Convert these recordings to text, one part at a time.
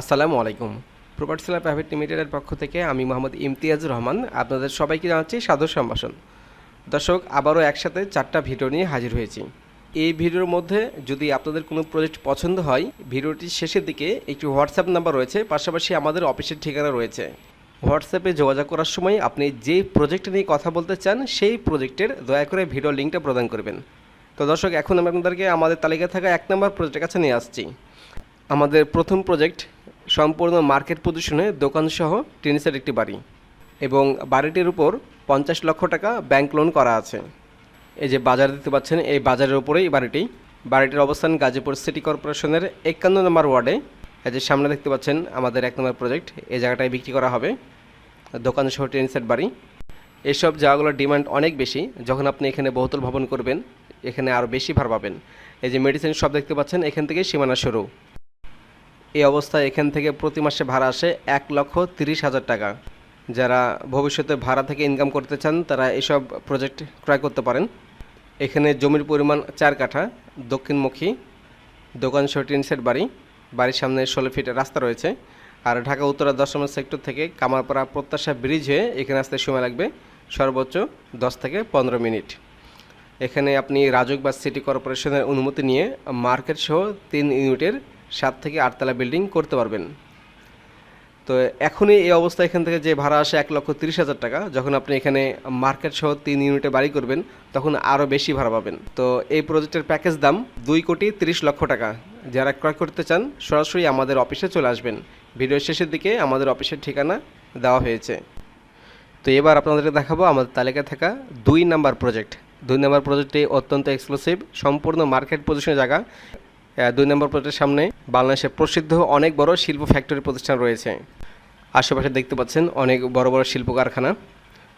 আসসালামু আলাইকুম। Property seller private লিমিটেডের পক্ষ থেকে আমি মোহাম্মদ ইমতিয়াজুর রহমান আপনাদের সবাইকে জানাচ্ছি সাদর সম্ভাষণ। দর্শক, আবারও একসাথে চারটা ভিডিও নিয়ে হাজির হয়েছি। এই ভিডিওর মধ্যে যদি আপনাদের কোনো প্রজেক্ট পছন্দ হয়, ভিডিওটির শেষের দিকে একটি হোয়াটসঅ্যাপ নাম্বার রয়েছে, পাশাপাশি আমাদের অফিসের ঠিকানা রয়েছে। হোয়াটসঅ্যাপে যোগাযোগ করার সময় আপনি যে প্রজেক্ট নিয়ে কথা বলতে চান, সেই প্রজেক্টের দয়া করে ভিডিও লিঙ্কটা প্রদান করবেন। তো দর্শক, এখন আমি আপনাদেরকে আমাদের তালিকায় থাকা এক নম্বর প্রজেক্টের কাছে নিয়ে আসছি। আমাদের প্রথম প্রজেক্ট সম্পূর্ণ মার্কেট পজিশনে দোকানসহ টিনিসের একটি বাড়ি এবং বাড়িটির উপর পঞ্চাশ লক্ষ টাকা ব্যাংক লোন করা আছে। এই যে বাজার দেখতে পাচ্ছেন, এই বাজারের উপরেই বাড়িটি। বাড়িটির অবস্থান গাজীপুর সিটি কর্পোরেশনের একান্ন নম্বর ওয়ার্ডে। এই যে সামনে দেখতে পাচ্ছেন, আমাদের এক নম্বর প্রজেক্ট। এই জায়গাটায় বিক্রি করা হবে দোকানসহ টিনিসের বাড়ি। এসব জায়গাগুলোর ডিমান্ড অনেক বেশি। যখন আপনি এখানে বহুতল ভবন করবেন, এখানে আরও বেশি ভাড়া পাবেন। এই যে মেডিসিন শপ দেখতে পাচ্ছেন, এখান থেকে সীমানা শুরু। এই অবস্থায় এখান থেকে প্রতি মাসে ভাড়া আসে এক লক্ষ তিরিশ হাজার টাকা। যারা ভবিষ্যতে ভাড়া থেকে ইনকাম করতে চান, তারা এসব প্রজেক্ট ক্রয় করতে পারেন। এখানে জমির পরিমাণ চার কাঠা, দক্ষিণমুখী, দোকান শর্টিন সেট বাড়ি, বাড়ির সামনে ষোলো ফিট রাস্তা রয়েছে। আর ঢাকা উত্তরা দশ নম্বর সেক্টর থেকে কামারপাড়া প্রত্যাশা ব্রিজ হয়ে এখানে আসতে সময় লাগবে সর্বোচ্চ দশ থেকে পনেরো মিনিট। এখানে আপনি রাজক বা সিটি কর্পোরেশনের অনুমতি নিয়ে মার্কেট সহ তিন ইউনিটের সাত থেকে আটতলা বিল্ডিং করতে পারবেন। তো এখনই এই অবস্থা এখান থেকে যে ভাড়া আসে এক লক্ষ তিরিশ হাজার টাকা, যখন আপনি এখানে মার্কেট সহ তিন ইউনিটে বাড়ি করবেন, তখন আরও বেশি ভাড়া পাবেন। তো এই প্রজেক্টের প্যাকেজ দাম দুই কোটি তিরিশ লক্ষ টাকা। যারা ক্রয় করতে চান, সরাসরি আমাদের অফিসে চলে আসবেন। ভিডিওর শেষের দিকে আমাদের অফিসের ঠিকানা দেওয়া হয়েছে। তো এবার আপনাদেরকে দেখাবো আমাদের তালিকায় থাকা দুই নাম্বার প্রজেক্ট দুই নাম্বার প্রজেক্টটি অত্যন্ত এক্সক্লুসিভ সম্পূর্ণ মার্কেট পজিশনের জায়গা। দুই নম্বর প্রজেক্টের সামনে বাংলাদেশের প্রসিদ্ধ অনেক বড় শিল্প ফ্যাক্টরি প্রতিষ্ঠান রয়েছে। আশেপাশে দেখতে পাচ্ছেন অনেক বড় বড় শিল্প কারখানা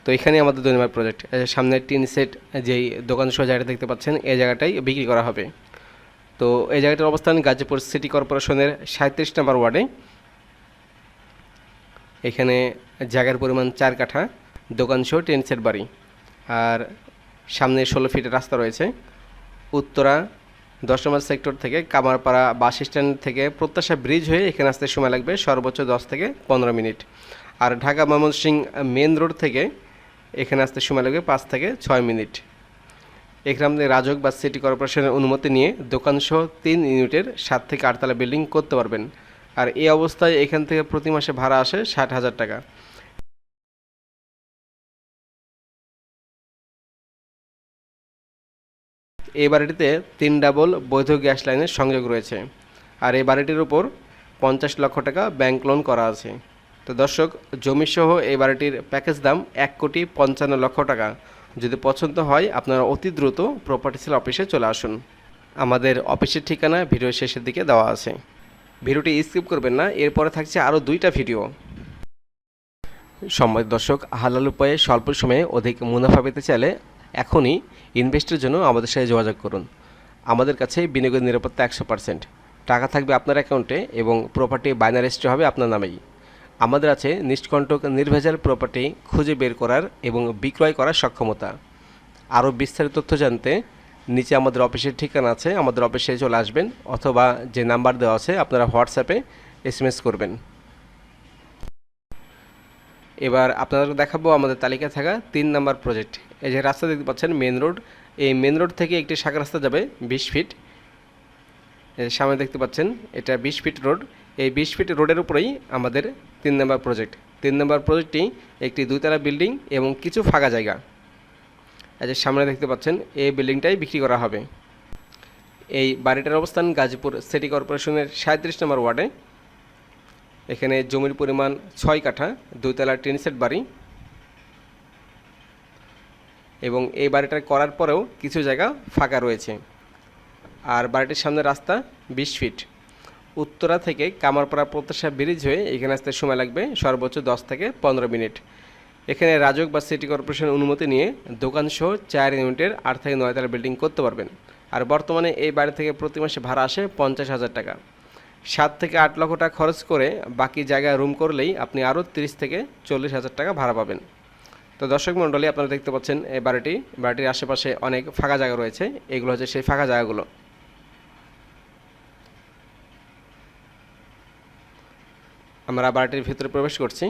তো এখানে আমাদের দুই নম্বর প্রজেক্ট সামনে টিন সেট, যেই দোকান সহ জায়গাটা দেখতে পাচ্ছেন, এই জায়গাটাই বিক্রি করা হবে। তো এই জায়গাটার অবস্থান গাজীপুর সিটি কর্পোরেশনের সাঁত্রিশ নম্বর ওয়ার্ডে। এখানে জায়গার পরিমাণ চার কাঠা, দোকান সহ টেন সেট বাড়ি। আর সামনে ষোলো ফিটের রাস্তা রয়েছে। উত্তরা দশ নম্বর সেক্টর থেকে কামারপাড়া বাস স্ট্যান্ড থেকে প্রত্যাশা ব্রিজ হয়ে এখানে আসতে সময় লাগবে সর্বোচ্চ দশ থেকে পনেরো মিনিট। আর ঢাকা ময়মনসিং মেন রোড থেকে এখানে আসতে সময় লাগবে পাঁচ থেকে ছয় মিনিট। এখানে আপনি রাজক বা সিটি কর্পোরেশনের অনুমতি নিয়ে দোকানসহ তিন ইউনিটের সাত থেকে আটতলা বিল্ডিং করতে পারবেন। আর এই অবস্থায় এখান থেকে প্রতি মাসে ভাড়া আসে ষাট হাজার টাকা। এই বাড়িটিতে তিন ডাবল বৈধ গ্যাস লাইনের সংযোগ রয়েছে। আর এই বাড়িটির উপর পঞ্চাশ লক্ষ টাকা ব্যাংক লোন করা আছে। তো দর্শক, জমিসহ এই বাড়িটির প্যাকেজ দাম এক কোটি পঞ্চান্ন লক্ষ টাকা। যদি পছন্দ হয়, আপনারা অতি দ্রুত প্রপার্টি সেল অফিসে চলে আসুন। আমাদের অফিসের ঠিকানা ভিডিও শেষের দিকে দেওয়া আছে। ভিডিওটি স্কিপ করবেন না, এরপরে থাকছে আরও দুইটা ভিডিও। সম্মানিত দর্শক, হালাল উপায়ে স্বল্প সময়ে অধিক মুনাফা পেতে চাইলে এখনই ইনভেস্টের জন্য আমাদের সাথে যোগাযোগ করুন। আমাদের কাছে বিনিয়োগের নিরাপত্তা একশো পার্সেন্ট টাকা থাকবে আপনার অ্যাকাউন্টে এবং প্রপার্টি বাইনার রেজিস্ট্রি হবে আপনার নামেই। আমাদের আছে নিষ্কণ্টক নির্ভেজাল প্রপার্টি খুঁজে বের করার এবং বিক্রয় করার সক্ষমতা। আরও বিস্তারিত তথ্য জানতে নিচে আমাদের অফিসের ঠিকানা আছে, আমাদের অফিসে চলে আসবেন অথবা যে নাম্বার দেওয়া আছে আপনারা হোয়াটসঅ্যাপে এসএমএস করবেন। এবার আপনাদের দেখাবো আমাদের তালিকায় থাকা তিন নাম্বার প্রজেক্ট এই যে রাস্তা দেখতে পাচ্ছেন মেন রোড এই মেন রোড থেকে একটি শাখা রাস্তা যাবে বিশ ফিট সামনে দেখতে পাচ্ছেন, এটা বিশ ফিট রোড এই বিশ ফিট রোডের উপরেই আমাদের তিন নাম্বার প্রজেক্ট তিন নাম্বার প্রজেক্টটি একটি দুইতলা বিল্ডিং এবং কিছু ফাঁকা জায়গা। যে সামনে দেখতে পাচ্ছেন, এই বিল্ডিংটাই বিক্রি করা হবে। এই বাড়িটার অবস্থান গাজীপুর সিটি কর্পোরেশনের সাঁত্রিশ নম্বর ওয়ার্ডে। এখানে জমির পরিমাণ ছয় কাঠা, দুইতলা টিন সেট বাড়ি। এবং এই বাড়িটা করার পরেও কিছু জায়গা ফাঁকা রয়েছে। আর বাড়িটির সামনে রাস্তা বিশ ফিট। উত্তরা থেকে কামারপাড়া প্রত্যাশা ব্রিজ হয়ে এখানে আসতে সময় লাগবে সর্বোচ্চ দশ থেকে পনেরো মিনিট। এখানে রাজক বা সিটি কর্পোরেশনের অনুমতি নিয়ে দোকান দোকানসহ চার ইউনিটের আট থেকে নয়তলা বিল্ডিং করতে পারবেন। আর বর্তমানে এই বাড়ি থেকে প্রতি মাসে ভাড়া আসে পঞ্চাশ হাজার টাকা। সাত থেকে আট লক্ষ টাকা খরচ করে বাকি জায়গায় রুম করলেই আপনি আরও তিরিশ থেকে চল্লিশ হাজার টাকা ভাড়া পাবেন। তো দর্শক মণ্ডলী, আপনারা দেখতে পাচ্ছেন এই বাড়িটি। বাড়িটির আশেপাশে অনেক ফাঁকা জায়গা রয়েছে। এগুলো হচ্ছে সেই ফাঁকা জায়গাগুলো। আমরা বাড়িটির ভিতরে প্রবেশ করছি।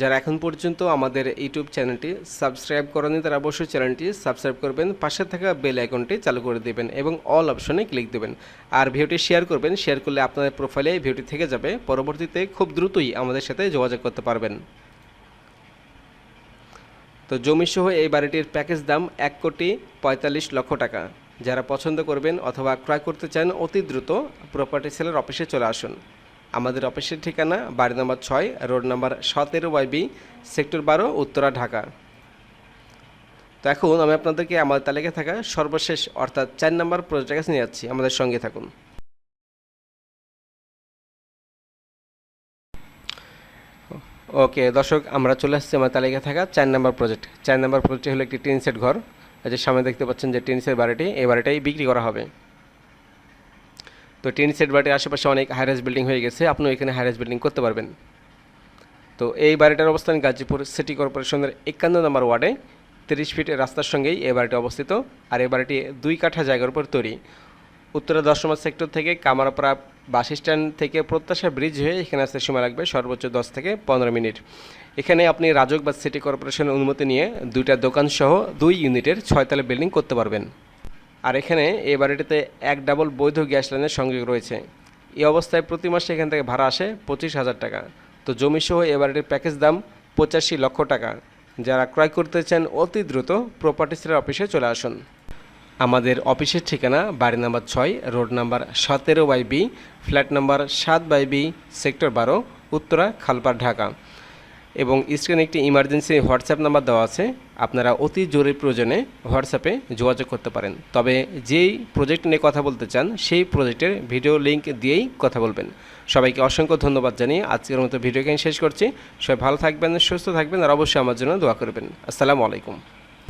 যারা এখন পর্যন্ত আমাদের ইউটিউব চ্যানেলটি সাবস্ক্রাইব করেনি তারা অবশ্যই চ্যানেলটি সাবস্ক্রাইব করবেন, পাশে থাকা বেল আইকনটি চালু করে দেবেন এবং অল অপশনে ক্লিক দেবেন। আর ভিডিওটি শেয়ার করবেন, শেয়ার করলে আপনাদের প্রোফাইলে এই ভিডিওটি থেকে যাবে, পরবর্তীতে খুব দ্রুতই আমাদের সাথে যোগাযোগ করতে পারবেন। তো জমিসহ এই বাড়িটির প্যাকেজ দাম এক কোটি পঁয়তাল্লিশ লক্ষ টাকা। যারা পছন্দ করবেন অথবা ক্রয় করতে চান, অতি দ্রুত প্রপার্টি সেলের অফিসে চলে আসুন। আমাদের অফিসের ঠিকানা বাড়ি নম্বর ছয়, রোড নাম্বার সতেরো ওয়াইবি সেক্টর বারো, উত্তরা, ঢাকা। তো এখন আমি আপনাদেরকে আমাদের তালিকায় থাকা সর্বশেষ, অর্থাৎ চার নম্বর প্রজেক্টের কাছে নিয়ে যাচ্ছি। আমাদের সঙ্গে থাকুন। ওকে, দর্শক, আমরা চলে আসছি আমার তালিকায় থাকা চার নম্বর প্রজেক্ট চার নম্বর প্রজেক্ট হলো একটি টিন সেট ঘর। যে সামনে দেখতে পাচ্ছেন যে টিন সেট বাড়িটি, এই বাড়িটাই বিক্রি করা হবে। তো টেন সেট বাড়ির আশেপাশে অনেক হাইরাইজ বিল্ডিং হয়ে গেছে, আপনিও এখানে হাইরাইজ বিল্ডিং করতে পারবেন। তো এই বাড়িটার অবস্থান গাজীপুর সিটি কর্পোরেশনের একান্ন নম্বর ওয়ার্ডে, তিরিশ ফিট রাস্তার সঙ্গেই এই বাড়িটি অবস্থিত আর এই বাড়িটি দুই কাঠা জায়গার উপর তৈরি। উত্তরা দশ নম্বর সেক্টর থেকে কামারপাড়া বাস স্ট্যান্ড থেকে প্রত্যাশা ব্রিজ হয়ে এখানে আসতে সময় লাগবে সর্বোচ্চ দশ থেকে পনেরো মিনিট। এখানে আপনি রাজক বা সিটি কর্পোরেশনের অনুমতি নিয়ে দুইটা দোকান সহ দুই ইউনিটের ছয়তলা বিল্ডিং করতে পারবেন। আর এখানে এই বাড়িটিতে এক ডাবল বৈধ গ্যাস লাইনের সংযোগ রয়েছে। এই অবস্থায় প্রতি মাসে এখান থেকে ভাড়া আসে পঁচিশ হাজার টাকা। তো জমিসহ এই বাড়িটির প্যাকেজ দাম পঁচাশি লক্ষ টাকা। যারা ক্রয় করতে চান অতি দ্রুত প্রপার্টি সেলের অফিসে চলে আসুন। আমাদের অফিসের ঠিকানা বাড়ি নাম্বার ছয়, রোড নাম্বার সতেরো বাই বি, ফ্ল্যাট নাম্বার সাত বাই বি, সেক্টর বারো, উত্তরা, খালপাড়, ঢাকা। এবং স্ক্রিনে একটি ইমার্জেন্সি হোয়াটসঅ্যাপ নাম্বার দেওয়া আছে। আপনারা অতি জরুরি প্রয়োজনে হোয়াটসঅ্যাপে যোগাযোগ করতে পারেন। তবে যেই প্রজেক্ট নিয়ে কথা বলতে চান, সেই প্রজেক্টের ভিডিও লিঙ্ক দিয়েই কথা বলবেন। সবাইকে অসংখ্য ধন্যবাদ জানিয়ে আজকের মতো ভিডিও শেষ করছি। সবাই ভালো থাকবেন, সুস্থ থাকবেন, আর অবশ্যই আমার জন্য দোয়া করবেন। আসসালামু আলাইকুম।